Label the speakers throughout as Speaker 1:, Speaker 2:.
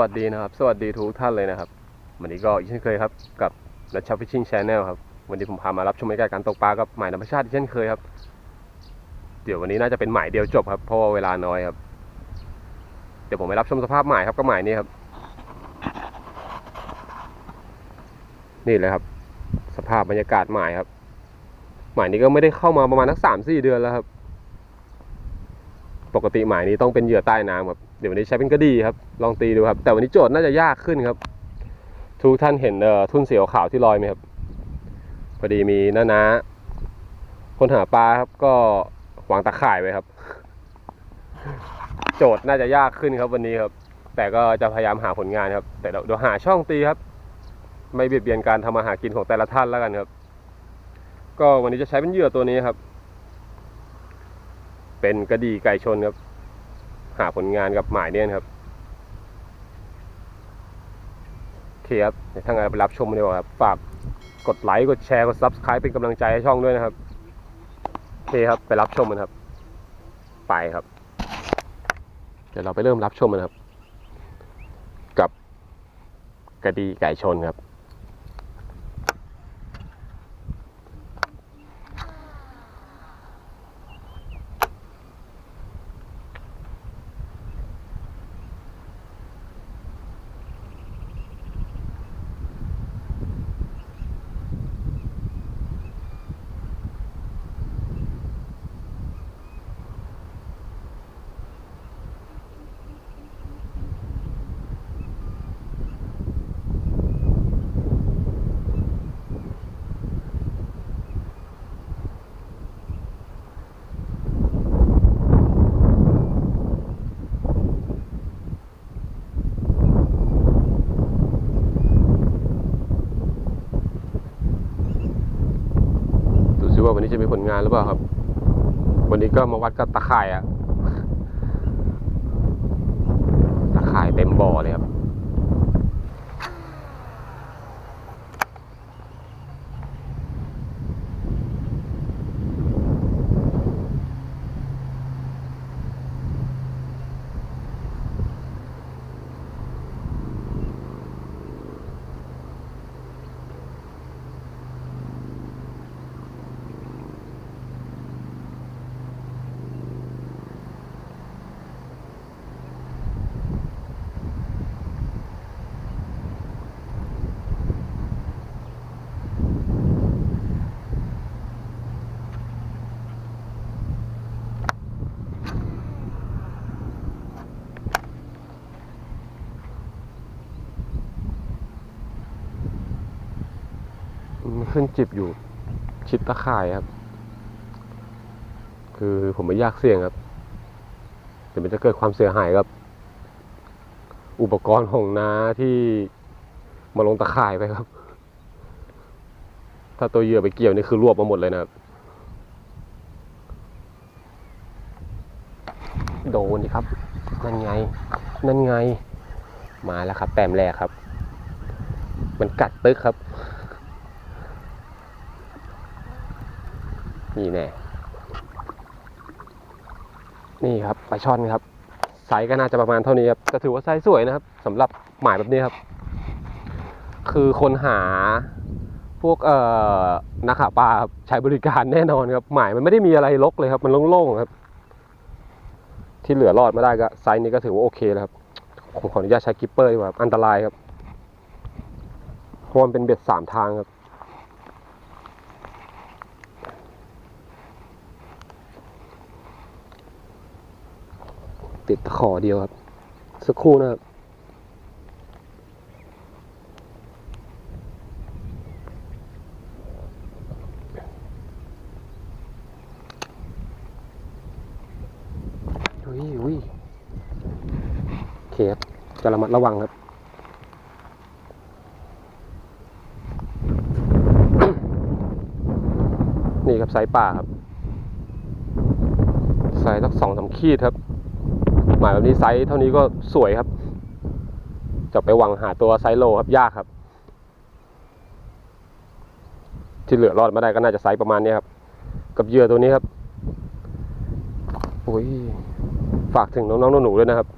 Speaker 1: วัสดีนะครับ สวัสดีทุกท่านเลยนะครับ วันนี้ก็อีกเช่นเคยครับ กับนัชชาฟิชชิ่งชแนลครับ วันนี้ผมพามารับชมบรรยากาศการตกปลากับหมายธรรมชาติเช่นเคยครับ เดี๋ยววันนี้น่าจะเป็นหมายเดียวจบครับ เพราะว่าเวลาน้อยครับ เดี๋ยวผมไปรับชมสภาพหมายครับก็หมายนี้ครับ นี่เลยครับ สภาพบรรยากาศหมายครับ หมายนี้ก็ไม่ได้เข้ามาประมาณสักสามสี่เดือนแล้วครับ ปกติหมายนี้ต้องเป็นเหยื่อใต้น้ำครับ ดี๋ยววันนี้ใช้เป็นกระดีครับ ลองตีดูครับ แต่วันนี้โจทย์น่าจะยากขึ้นครับ ทุกท่านเห็นเอ่อทุ่นเสียวขาวที่ลอยไหมครับ พอดีมีน้านาคนหาปลาครับก็วางตะข่ายไว้ครับ โจทย์น่าจะยากขึ้นครับวันนี้ครับ แต่ก็จะพยายามหาผลงานครับ แต่เดี๋ยวหาช่องตีครับ ไม่เบียดเบียนการทำมาหากินของแต่ละท่านแล้วกันครับ ก็วันนี้จะใช้เป็นเหยื่อตัวนี้ครับ เป็นกระดีไก่ชนครับ หาผลงานกับหมายเนี่ยครับโอเคครับเดี๋ยวถ้าไงนไปรับชมดีกว่าครับฝากกดไลค์กดแชร์กด Subscribe เป็นกำลังใจให้ช่องด้วยนะครับโอเคครับไปรับชมกันครับ ไปครับ เดี๋ยวเราไปเริ่มรับชมกันครับ กับกระดีไก่ชนครับ จะมีผลงานหรือเปล่าครับ วันนี้ก็มาวัดกับตะข่ายอะตะข่ายเต็มบ่อเลยครับ มัน ขึ้นจิบอยู่ชิดตะข่ายครับ คือผมไม่อยากเสี่ยงครับเดี๋ยวมันจะเกิดความเสียหายกับ อุปกรณ์ของน้าที่มาลงตะข่ายไปครับ ถ้าตัวเหยื่อไปเกี่ยวนี่คือรวบมาหมดเลยนะครับ โดนดิครับ นั่นไง นั่นไง มาแล้วครับ แต้มแรกครับ มันกัดตึกครับ นี่แน่นี่ครับปลาช่อนครับไซส์ก็น่าจะประมาณเท่านี้ครับแต่ถือว่าไซส์สวยนะครับสำหรับหมายแบบนี้ครับ คือคนหาพวกเอ่อนักหาปลาใช้บริการแน่นอนครับ หมายมันไม่ได้มีอะไรรกเลยครับ มันโล่งๆครับ ที่เหลือรอดมาได้ก็ไซส์นี้ก็ถือว่าโอเคแล้วครับผมขออนุญาตใช้กิปเปอร์ดีกว่าอันตรายครับเพราะมันเป็นเบ็ดสามทางครับ ติดตะขอเดียวครับ สักครู่นะครับอุ้ยอุ้ยโอเคครับจะระมัดระวังครับนี่ครับไซส์ป่าครับไซส์สักสองสามขีดครับ หมายแบบนี้ไซส์เท่านี้ก็สวยครับ จะไปหวังหาตัวไซส์โลครับยากครับ ที่เหลือรอดมาได้ก็น่าจะไซส์ประมาณนี้ครับ กับเหยื่อตัวนี้ครับโอ้ยฝากถึงน้องๆหนูๆด้วยนะครับ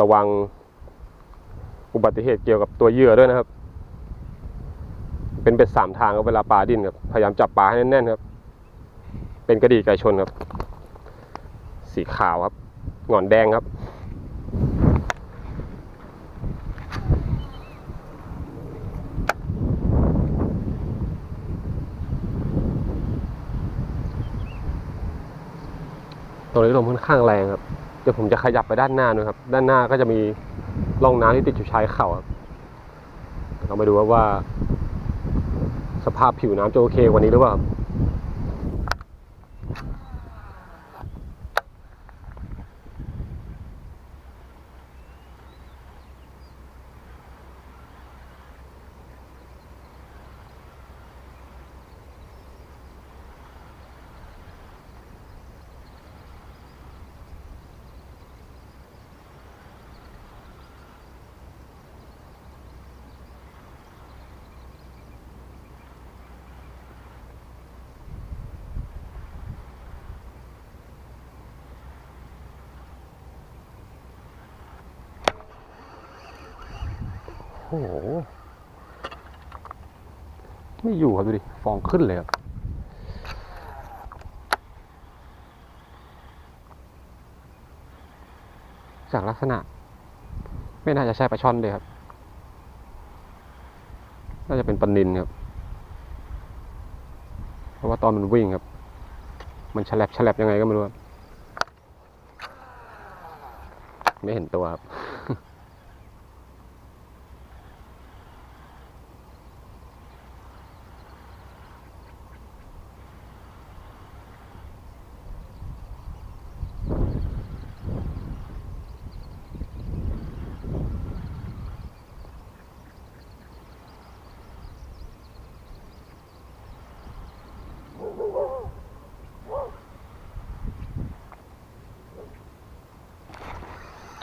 Speaker 1: ระวังอุบัติเหตุเกี่ยวกับตัวเหยื่อด้วยนะครับ เป็นเบ็ดสามทางครับเวลาปลาดิ้นครับ พยายามจับปลาให้แน่นๆครับ เป็นกระดี่ไก่ชนครับ สีขาวครับ หงอนแดงครับตรงนี้ลมค่อนข้างแรงครับ เดี๋ยวผมจะขยับไปด้านหน้าด้วยครับ ด้านหน้าก็จะมีร่องน้ำที่ติดอยู่ชายเข่าครับเรามาดูครับว่า สภาพผิวน้ำจะโอเคกว่านี้หรือเปล่า โอ้โห ไม่อยู่ครับดูดิ ฟองขึ้นเลยครับ จากลักษณะ ไม่น่าจะใช่ปลาช่อนเลยครับ น่าจะเป็นปลานินครับ เพราะว่าตอนมันวิ่งครับ มันฉลับฉลับยังไงก็ไม่รู้ครับ ไม่เห็นตัวครับ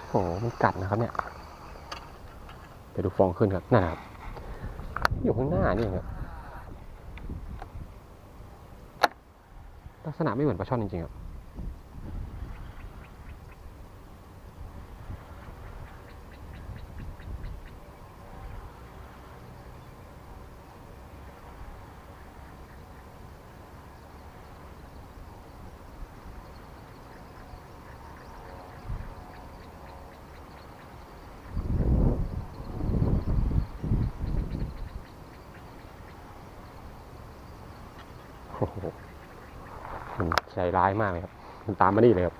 Speaker 1: โอ้โห มัน กัดนะครับเนี่ยไปดูฟองขึ้นครับนั่นครับ อยู่ข้างหน้านี่เองครับลักษณะไม่เหมือนปลาช่อนจริงๆครับ โอ้โหมันใจ ร้ายมากเลยครับมันตามมานี่เลยครับ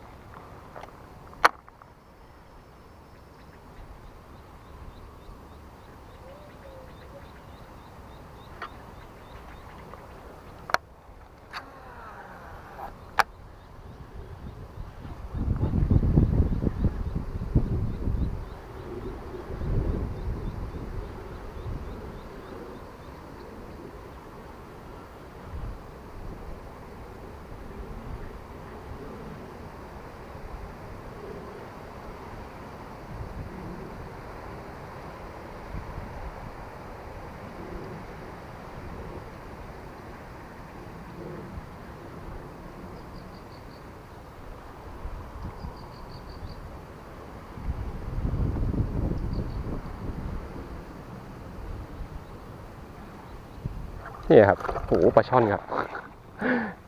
Speaker 1: นี่ครับโอ้โหปลาช่อนครับ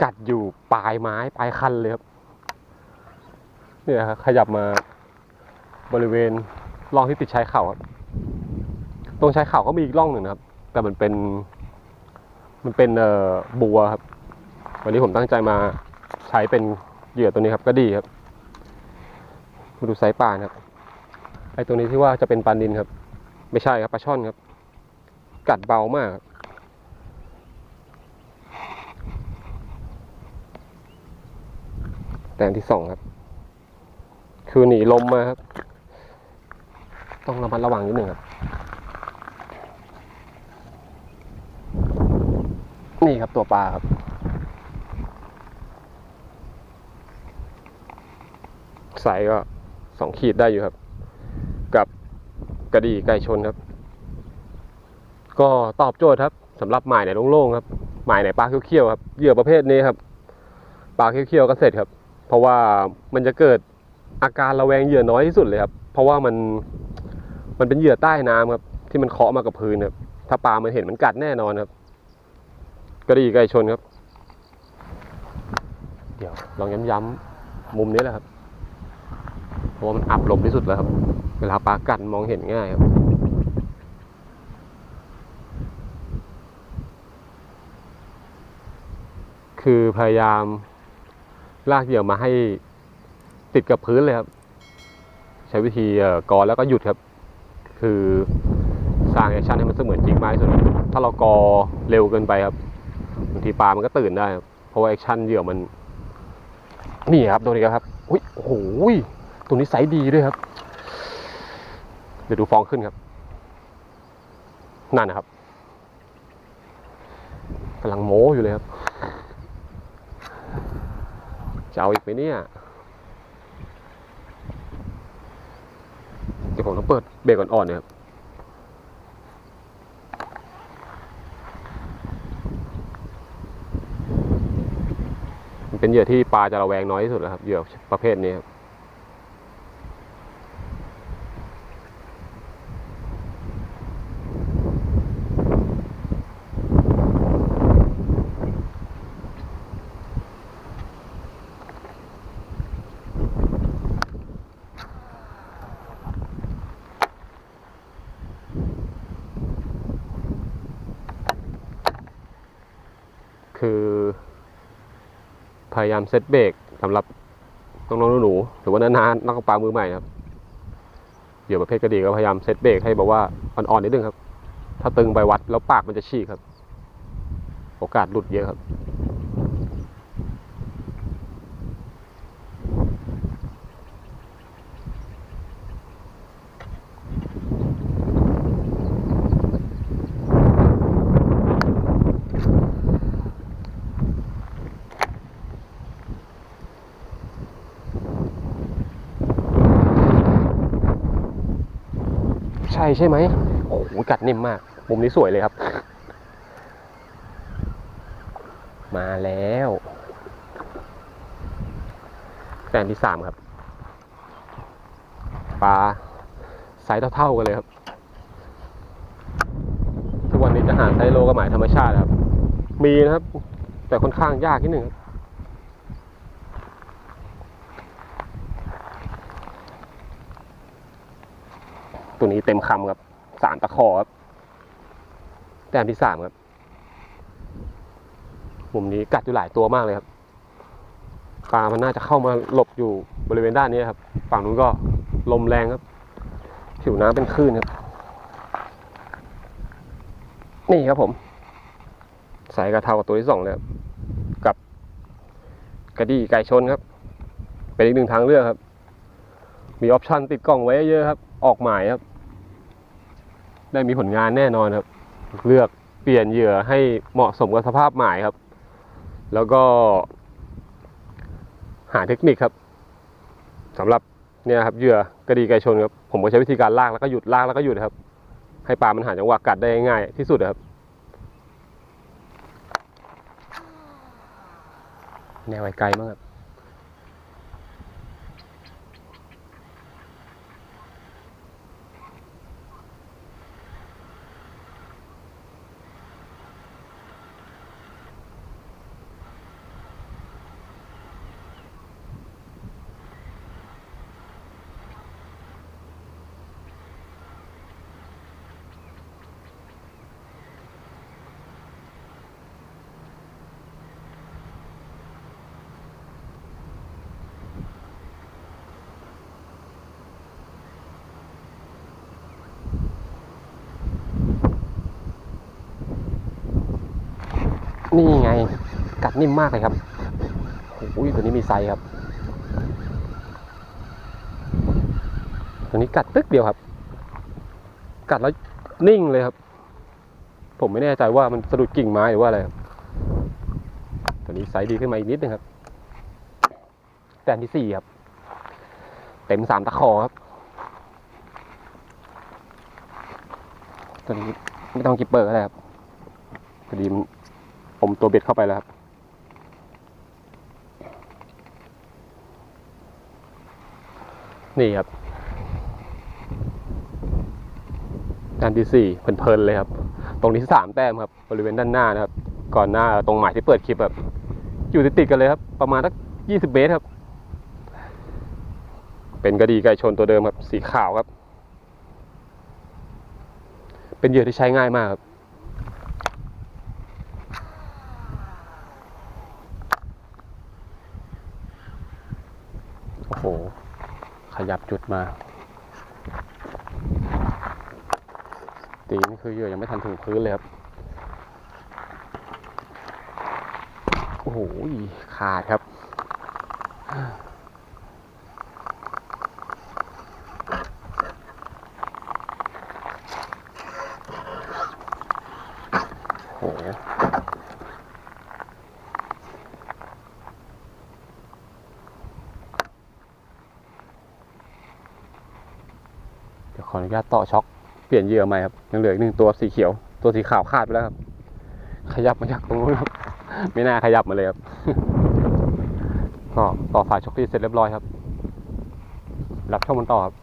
Speaker 1: กัดอยู่ปลายไม้ปลายคันเลยครับเนี่ยครับขยับมาบริเวณร่องที่ติดชายเข่าครับ ตรงชายเข่าก็มีอีกร่องหนึ่งนะครับ แต่มันเป็น มันเป็นเอ่อบัวครับ วันนี้ผมตั้งใจมาใช้เป็นเหยื่อตัวนี้ครับ ก็ดีครับมาดูไซส์ปลานะครับ ไอตัวนี้ที่ว่าจะเป็นปลานินครับ ไม่ใช่ครับปลาช่อนครับ กัดเบามากครับ แต้มที่สองครับ คือหนีลมมาครับ ต้องระมัดระวังนิดหนึ่งครับ นี่ครับตัวปลาครับไซส์ก็สองขีดได้อยู่ครับ กับกระดีไก่ชนครับ ก็ตอบโจทย์ครับสำหรับหมายไหนโล่งๆครับหมายไหนปลาเขี้ยวๆครับเหยื่อประเภทนี้ครับปลาเขี้ยวๆก็เสร็จครับ เพราะว่ามันจะเกิดอาการระแวงเหยื่อน้อยที่สุดเลยครับ เพราะว่ามันมันเป็นเหยื่อใต้น้ำครับ ที่มันเคาะมากับพื้นครับ ถ้าปลามันเห็นมันกัดแน่นอนครับกระดีไก่ชนครับ เดี๋ยวลองย้ำๆมุมนี้แหละครับเพราะว่ามันอับลมที่สุดแล้วครับ เวลาปลากัดมองเห็นง่ายครับคือพยายาม ลากเหยื่อมาให้ติดกับพื้นเลยครับ ใช้วิธีกอแล้วก็หยุดครับ คือสร้างแอคชั่นให้มันเสมือนจริงมากที่สุดถ้าเรากอเร็วเกินไปครับบางทีปลามันก็ตื่นได้ครับเพราะว่าแอคชั่นเหยื่อมันนี่ครับตัวนี้ครับอุ้ยโอ้โหตัวนี้ไซส์ดีด้วยครับ เดี๋ยวดูฟองขึ้นครับ นั่นนะครับกำลังโม้อยู่เลยครับ จะเอาอีกไหมเนี่ย เดี๋ยวผมต้องเปิดเบรกอ่อนๆเนี่ยครับมันเป็นเหยื่อที่ปลาจะระแวงน้อยที่สุดแล้วครับเหยื่อประเภทนี้ครับ คือ พยายามเซตเบรกสำหรับน้องๆหนูๆหรือว่านานๆนักกปลามือใหม่ครับเหยื่อประเภทกระดีก็พยายามเซตเบรกให้แบบว่าอ่อนๆนิดนึงครับ ถ้าตึงไปวัดแล้วปากมันจะฉีกครับ โอกาสหลุดเยอะครับ ใช่ไหมโอ้โหกัดนิ่มมากมุมนี้สวยเลยครับ มาแล้วแฟนที่สามครับปลาไซส์เท่าๆกันเลยครับ ทุกวันนี้จะหาไซส์โลกับหมายธรรมชาติครับ มีนะครับ แต่ค่อนข้างยากนิดหนึ่งครับ ตัวนี้เต็มคำครับสามตะขอครับแต้มที่สามครับมุมนี้กัดอยู่หลายตัวมากเลยครับปลามันน่าจะเข้ามาหลบอยู่บริเวณด้านนี้ครับฝั่งนู้นก็ลมแรงครับ ผิวน้ำเป็นคลื่นครับ นี่ครับผมสายกระเทากับตัวที่สองเลยครับกับกระดี่ไก่ชนครับ เป็นอีกหนึ่งทางเลือกครับ มีออปชันติดกล่องไว้เยอะครับ ออกหมายครับ ได้มีผลงานแน่นอนครับ เลือกเปลี่ยนเหยื่อให้เหมาะสมกับสภาพหมายครับ แล้วก็ หาเทคนิคครับสำหรับเนี่ยครับเหยื่อกระดีไก่ชนครับผมก็ใช้วิธีการลากแล้วก็หยุดลากแล้วก็หยุดครับ ให้ปลามันหาจังหวะกัดได้ง่ายที่สุดครับแนวไกลมากครับ นี่ไง กัดนิ่มมากเลยครับโอ้ยตัวนี้มีไซส์ครับ ตัวนี้กัดตึกเดียวครับ กัดแล้วนิ่งเลยครับ ผมไม่แน่ใจว่ามันสะดุดกิ่งไม้หรือว่าอะไรครับตัวนี้ไซส์ดีขึ้นมาอีกนิดนึงครับ แต้มที่สี่ครับ เต็มสามตะขอครับ ตัวนี้ไม่ต้องกิปเปอร์ก็ได้ครับพอดีมันผมตัวเบ็ดเข้าไปแล้วครับ นี่ครับด้านที่สี่เพลินๆเลยครับ ตรงนี้สามแต้มครับ บริเวณด้านหน้านะครับ ก่อนหน้าตรงหมายที่เปิดคลิปแบบอยู่ติดๆกันเลยครับ ประมาณสักยี่สิบเมตรครับ เป็นกระดีไก่ชนตัวเดิมครับสีขาวครับ เป็นเหยื่อที่ใช้ง่ายมากครับโอ้โห ขยับจุดมา ตีนี่คือเหยื่อยังไม่ทันถึงพื้นเลยครับ โอ้โห ขาดครับ โอ้โห เดี๋ยวข ออนุญาตต่อช็อคเปลี่ยนเหยื่อใหม่ครับยังเหลืออีกหนึ่งตัวสีเขียว ตัวสีขาวขาดไปแล้วครับ ขยับมาจากตรงนู้นครับ ไม่น่าขยับมาเลยครับก็ต่อสายช็อคที่เสร็จเรียบร้อยครับ รับช่องมันต่อครับ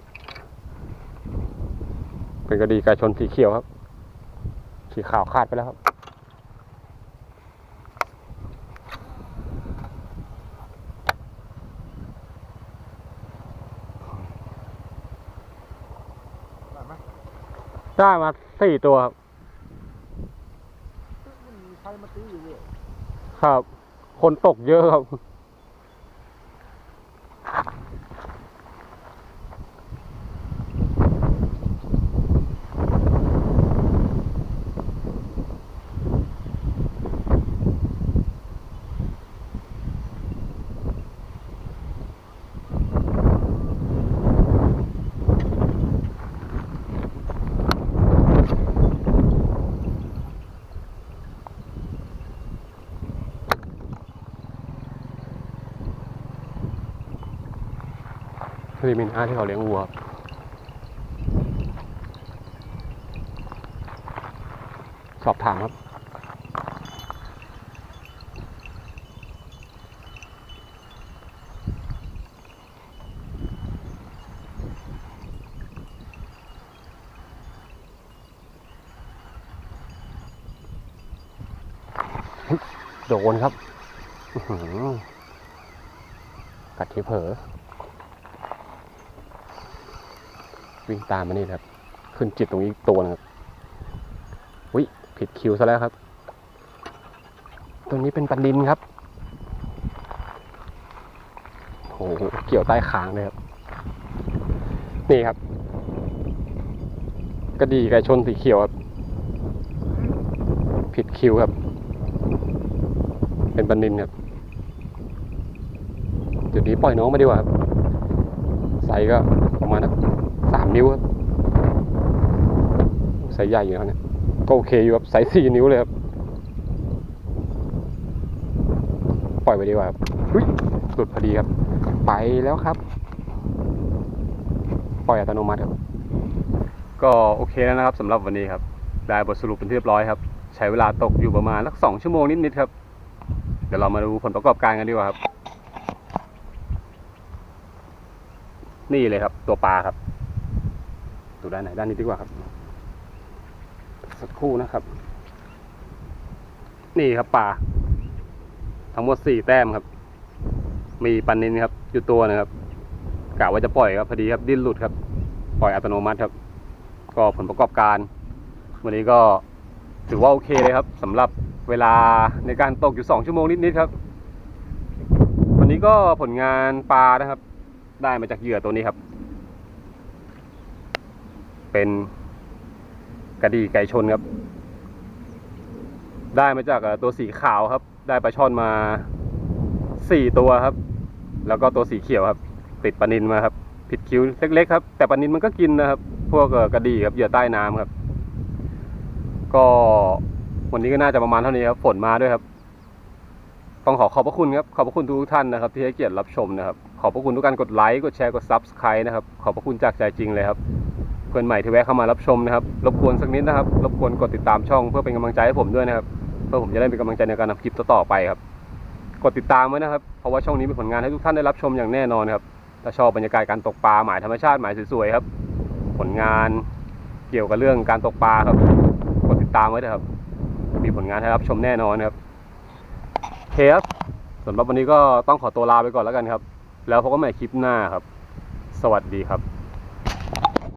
Speaker 1: เป็นกระดีไก่ชนสีเขียวครับ สีขาวขาดไปแล้วครับ ได้มาสี่ตัวครับ
Speaker 2: ใครมาตีอยู่เนี่ย
Speaker 1: ครับ คนตกเยอะครับ คือมินอาที่เขาเลี้ยงวัวสอบถามครับ โดนครับ กัดที่เผลอ วิ่งตามมานี่ครับ ขึ้นจิตตรงนี้ตัวนึงครับวิผิดคิวซะแล้วครับตัวนี้เป็นปันดินครับโอ้โหเกี่ยวใต้คางเลยครับ นี่ครับกระดีไก่ชนสีเขียวครับ ผิดคิวครับ เป็นปันดินครับเดี๋ยวนี้ปล่อยน้องมาดีกว่าครับไซส์ก็ประมาณ นิ้วครับไซส์ใหญ่อยู่แล้วเนี่ยก็โอเคอยู่ครับไซส์สี่นิ้วเลยครับ ปล่อยไปดีกว่าครับอุ๊ยหลุดพอดีครับ ไปแล้วครับ ปล่อยอัตโนมัติครับ ก็โอเคแล้วนะครับสำหรับวันนี้ครับ ได้บทสรุปเป็นที่เรียบร้อยครับ ใช้เวลาตกอยู่ประมาณสักสองชั่วโมงนิดๆครับ เดี๋ยวเรามาดูผลประกอบการกันดีกว่าครับ นี่เลยครับ ตัวปลาครับ ดูด้านไหนด้านนี้ดีกว่าครับ สักครู่นะครับ นี่ครับปลาทั้งหมดสี่แต้มครับ มีปันนินครับ อยู่ตัวนะครับกะว่าจะปล่อยครับพอดีครับดิ้นหลุดครับ ปล่อยอัตโนมัติครับ ก็ผลประกอบการ วันนี้ก็ถือว่าโอเคเลยครับสำหรับเวลาในการตกอยู่สองชั่วโมงนิดๆครับ วันนี้ก็ผลงานปลานะครับ ได้มาจากเหยื่อตัวนี้ครับ เป็นกระดีไก่ชนครับ ได้มาจากตัวสีขาวครับ ได้ปลาช่อนมาสี่ตัวครับ แล้วก็ตัวสีเขียวครับ ติดปลานินมาครับผิดคิ้วเล็กๆครับ แต่ปลานินมันก็กินนะครับ พวกกระดีครับเหยื่อใต้น้ำครับ ก็วันนี้ก็น่าจะประมาณเท่านี้ครับฝนมาด้วยครับต้องขอขอบพระคุณครับขอบพระคุณทุกท่านนะครับ ที่ให้เกียรติรับชมนะครับ ขอบพระคุณทุกการกดไลค์กดแชร์กด Subscribe นะครับ ขอบพระคุณจากใจจริงเลยครับ พื่อนใหม่ที่แวะเข้ามารับชมนะครับ รบกวนสักนิดนะครับ รบกวนกดติดตามช่องเพื่อเป็นกำลังใจให้ผมด้วยนะครับ เพื่อผมจะได้เป็นกำลังใจในการทำคลิปต่อๆไปครับ กดติดตามไว้นะครับ เพราะว่าช่องนี้มีผลงานให้ทุกท่านได้รับชมอย่างแน่นอนครับ ถ้าชอบบรรยากาศการตกปลาหมายธรรมชาติหมายสวยๆครับ ผลงานเกี่ยวกับเรื่องการตกปลาครับ กดติดตามไว้นะครับ มีผลงานให้รับชมแน่นอนครับเคครับสำหรับวันนี้ก็ต้องขอตัวลาไปก่อนแล้วกันครับ แล้วพบกันใหม่คลิปหน้าครับ สวัสดีครับ